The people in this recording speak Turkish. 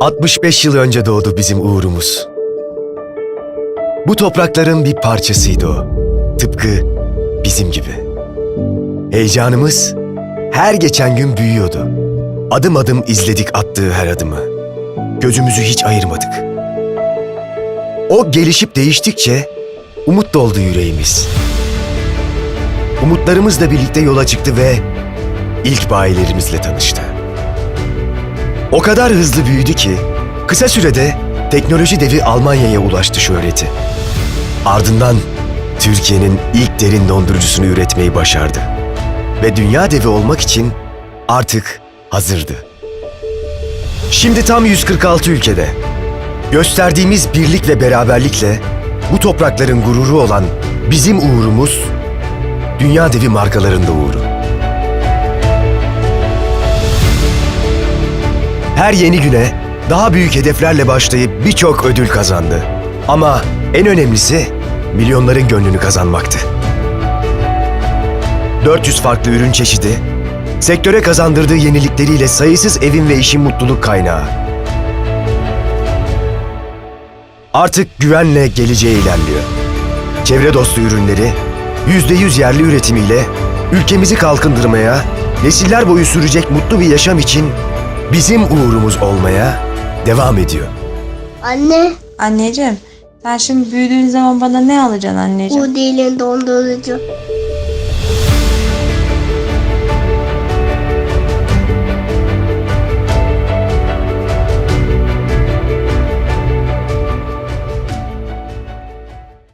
65 yıl önce doğdu bizim uğrumuz. Bu toprakların bir parçasıydı o. Tıpkı bizim gibi. Heyecanımız her geçen gün büyüyordu. Adım adım izledik attığı her adımı. Gözümüzü hiç ayırmadık. O gelişip değiştikçe umut doldu yüreğimiz. Umutlarımızla birlikte yola çıktı ve ilk bayilerimizle tanıştı. O kadar hızlı büyüdü ki kısa sürede teknoloji devi Almanya'ya ulaştı şöhreti. Ardından Türkiye'nin ilk derin dondurucusunu üretmeyi başardı. Ve dünya devi olmak için artık hazırdı. Şimdi tam 146 ülkede. Gösterdiğimiz birlik ve beraberlikle bu toprakların gururu olan bizim uğurumuz dünya devi markalarında uğuru. Her yeni güne daha büyük hedeflerle başlayıp birçok ödül kazandı. Ama en önemlisi milyonların gönlünü kazanmaktı. 400 farklı ürün çeşidi, sektöre kazandırdığı yenilikleriyle sayısız evin ve işin mutluluk kaynağı. Artık güvenle geleceğe ilerliyor. Çevre dostu ürünleri, %100 yerli üretimiyle ülkemizi kalkındırmaya, nesiller boyu sürecek mutlu bir yaşam için bizim uğrumuz olmaya devam ediyor. Anne, Anneciğim sen şimdi büyüdüğün zaman bana ne alacaksın anneciğim? bu dilin dondurucu.